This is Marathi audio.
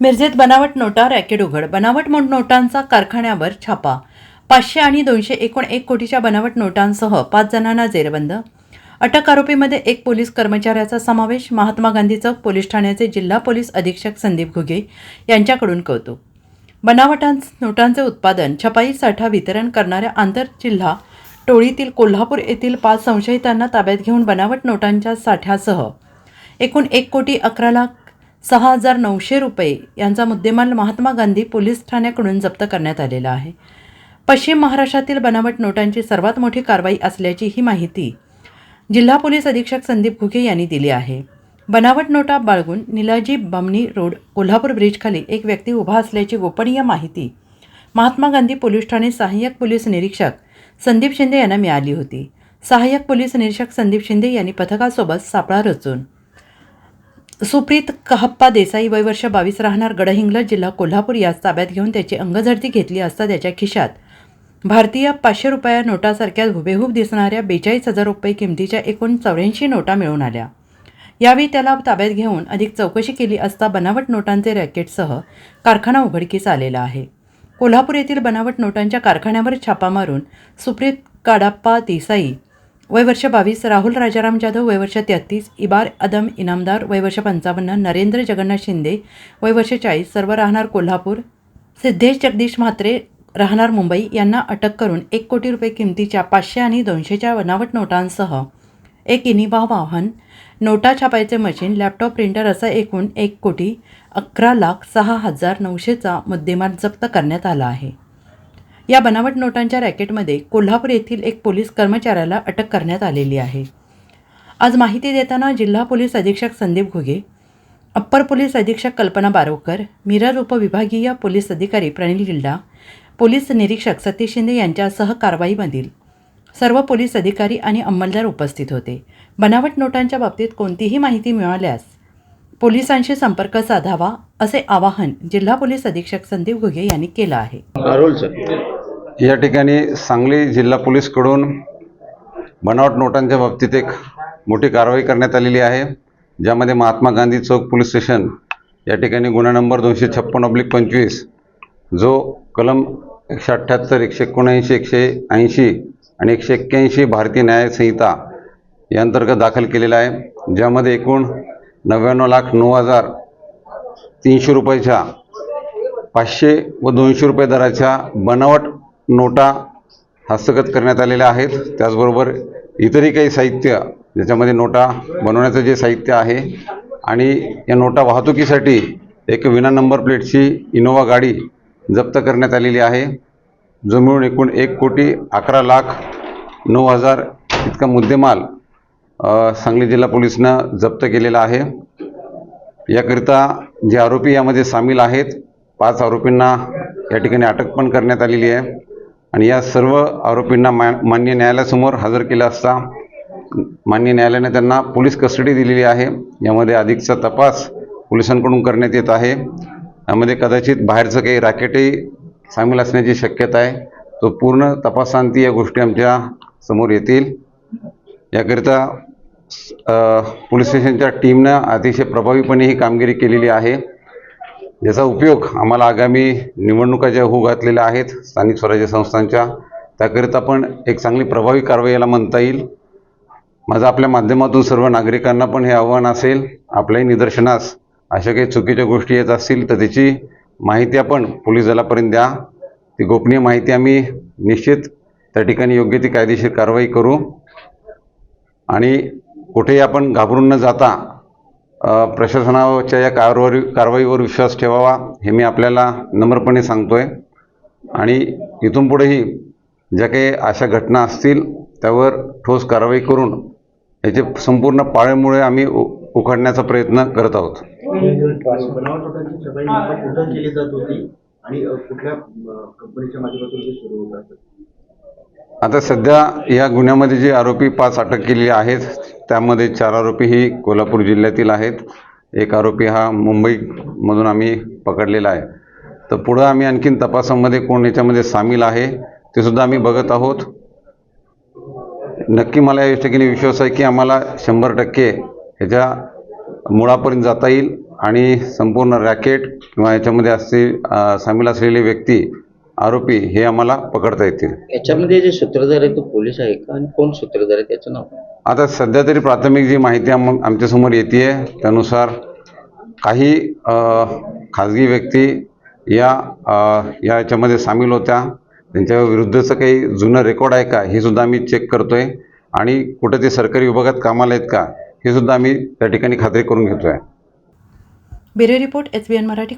मिरजेत बनावट नोटा रॅकेट उघड. बनावट नोटांचा कारखान्यावर छापा. पाचशे आणि दोनशे एकोण एक कोटीच्या बनावट नोटांसह पाच जणांना जेरबंद. अटक आरोपीमध्ये एक पोलीस कर्मचाऱ्याचा समावेश. महात्मा गांधी चौक पोलीस ठाण्याचे जिल्हा पोलीस अधीक्षक संदीप घुगे यांच्याकडून कौतुक. बनावटां नोटांचे उत्पादन छपाई साठा वितरण करणाऱ्या आंतरजिल्हा टोळीतील कोल्हापूर येथील पाच संशयितांना ताब्यात घेऊन बनावट नोटांच्या साठ्यासह एकूण एक कोटी अकरा लाख सहा हजार नऊशे रुपये यांचा मुद्देमाल महात्मा गांधी पोलीस ठाण्याकडून जप्त करण्यात आलेला आहे. पश्चिम महाराष्ट्रातील बनावट नोटांची सर्वात मोठी कारवाई असल्याची ही माहिती जिल्हा पोलीस अधीक्षक संदीप घुगे यांनी दिली आहे. बनावट नोटा बाळगून निलाजी बामणी रोड कोल्हापूर ब्रिजखाली एक व्यक्ती उभा असल्याची गोपनीय माहिती महात्मा गांधी पोलीस ठाणे सहाय्यक पोलीस निरीक्षक संदीप शिंदे यांना मिळाली होती. सहाय्यक पोलीस निरीक्षक संदीप शिंदे यांनी पथकासोबत सापळा रचून सुप्रीत कहप्पा देसाई वय वर्ष बावीस राहणार गडहिंग्लज जिल्हा कोल्हापूर यास ताब्यात घेऊन त्याची अंगझडती घेतली असता त्याच्या खिशात. भारतीय पाचशे रुपया नोटासारख्या हुबेहूब दिसणाऱ्या बेचाळीस हजार रुपये किमतीच्या एकूण चौऱ्याऐंशी नोटा मिळून आल्या. यावेळी त्याला ताब्यात घेऊन अधिक चौकशी केली असता बनावट नोटांचे रॅकेटसह कारखाना उघडकीस आलेला आहे. कोल्हापूर येथील बनावट नोटांच्या कारखान्यावर छापा मारून सुप्रीत काडाप्पा देसाई वय वर्ष बावीस राहुल राजाराम जाधव वय वर्ष तेहतीस इबार अदम इनामदार वय वर्ष पंचावन्न नरेंद्र जगन्नाथ शिंदे वय वर्ष चाळीस सर्व राहणार कोल्हापूर. सिद्धेश जगदीश म्हात्रे राहणार मुंबई यांना अटक करून एक कोटी रुपये किमतीच्या पाचशे आणि दोनशेच्या बनावट नोटांसह एक इनिबा वाहन नोटा छापायचे मशीन लॅपटॉप प्रिंटर असं एकूण एक कोटी अकरा लाख सहा हजार नऊशेचा मुद्देमाल जप्त करण्यात आला आहे. या बनावट नोटांच्या रॅकेटमध्ये कोल्हापूर येथील एक पोलीस कर्मचाऱ्याला अटक करण्यात आलेली आहे. आज माहिती देताना जिल्हा पोलीस अधीक्षक संदीप घुगे अप्पर पोलीस अधीक्षक कल्पना बारोकर मिरज उपविभागीय पोलीस अधिकारी प्रणील गिल्डा पोलीस निरीक्षक सतीश शिंदे यांच्यासह कारवाईमधील सर्व पोलीस अधिकारी आणि अंमलदार उपस्थित होते. बनावट नोटांच्या बाबतीत कोणतीही माहिती मिळाल्यास पोलिसांशी संपर्क साधावा असे आवाहन जिल्हा पोलीस अधीक्षक संदीप घुगे यांनी केलं आहे. या ठिकाणी सांगली जिल्हा पोलीसकडून बनावट नोटांच्या बाबतीत एक मोठी कारवाई करण्यात आलेली आहे ज्यामध्ये महात्मा गांधी चौक पोलीस स्टेशन या ठिकाणी गुन्हा नंबर दोनशे छप्पन ऑब्लिक पंचवीस जो कलम एकशे अठ्ठ्याहत्तर एकशे एकोणऐंशी एकशे ऐंशी आणि एकशे एक्क्याऐंशी भारतीय न्याय संहिता या अंतर्गत दाखल केलेला आहे ज्यामध्ये एकूण नव्याण्णव लाख नऊ हजार तीनशे रुपयाच्या पाचशे व दोनशे रुपये दराच्या बनावट नोटा हस्तगत करण्यात आलेल्या आहेत. त्याचबरोबर इतरही काही साहित्य ज्याच्यामध्ये नोटा बनवण्याचं जे साहित्य आहे आणि या नोटा वाहतुकीसाठी एक विना नंबर प्लेटची इनोवा गाडी जप्त करण्यात आलेली आहे. जो मिळून एकूण एक कोटी अकरा लाख नऊ हजार इतका मुद्देमाल सांगली जिल्हा पोलिसनं जप्त केलेला आहे. याकरिता जे आरोपी यामध्ये सामील आहेत पाच आरोपींना या ठिकाणी अटक पण करण्यात आलेली आहे. आणि या सर्व आरोपींना मा मान्य न्यायालयासमोर हजर केलं असता मान्य न्यायालयाने त्यांना पोलीस कस्टडी दिलेली आहे. यामध्ये अधिकचा तपास पोलिसांकडून करण्यात येत आहे. यामध्ये कदाचित बाहेरचं काही रॅकेटही सामील असण्याची शक्यता आहे. तो पूर्ण तपासांती या गोष्टी आमच्यासमोर येतील. याकरिता पोलीस स्टेशनच्या टीमनं अतिशय प्रभावीपणे ही कामगिरी केलेली आहे. ज्याचा उपयोग आम्हाला आगामी निवडणुका ज्या होऊ घातलेल्या आहेत स्थानिक स्वराज्य संस्थांच्या त्याकरिता पण एक चांगली प्रभावी कारवाई याला म्हणता येईल. माझं आपल्या माध्यमातून सर्व नागरिकांना पण हे आव्हान असेल आपल्याही निदर्शनास अशा काही चुकीच्या गोष्टी येत असतील तर त्याची माहिती आपण पोलीस दलापर्यंत द्या. ती गोपनीय माहिती आम्ही निश्चित त्या ठिकाणी योग्य ती कायदेशीर कारवाई करू. आणि कुठेही आपण घाबरून न जाता प्रशासनाच्या या कारवाई कारवाईवर विश्वास ठेवावा हे मी आपल्याला नम्रपणे सांगतो आहे आणि इथून पुढेही ज्या काही अशा घटना असतील त्यावर ठोस कारवाई करून याचे संपूर्ण पाळेमुळे आम्ही उ उखडण्याचा प्रयत्न करत आहोत. आता सध्या या गुन्ह्यामध्ये जे आरोपी पाच अटक केलेले आहेत त्यामध्ये चार आरोपी ही कोल्हापूर जिल्ह्यातील आहेत. एक आरोपी हा मुंबईमधून आम्ही पकडलेला आहे. तर पुढं आम्ही आणखीन तपासामध्ये कोण याच्यामध्ये सामील आहे ते सुद्धा आम्ही बघत आहोत. नक्की मला या ठिकाणी विश्वास आहे की आम्हाला शंभर टक्के ह्याच्या मुळापर्यंत जाता येईल आणि संपूर्ण रॅकेट किंवा याच्यामध्ये असते सामील असलेले व्यक्ती आरोपी हे आम्हाला पकडता येतील. याच्यामध्ये जे सूत्रधार आहे तो पोलीस आहे का? आणि कोण सूत्रधार आहे? त्याचं नाव आता सध्या तरी प्राथमिक जी माहिती आम आमच्यासमोर येते आहे त्यानुसार काही खाजगी व्यक्ती या या याच्यामध्ये सामील होत्या. त्यांच्या विरुद्धचं काही जुनं रेकॉर्ड आहे का हे सुद्धा आम्ही चेक करतो आहे आणि कुठं ते सरकारी विभागात कामाला आहेत का हे सुद्धा आम्ही त्या ठिकाणी खात्री करून घेतो आहे bureau report S B N Marathi.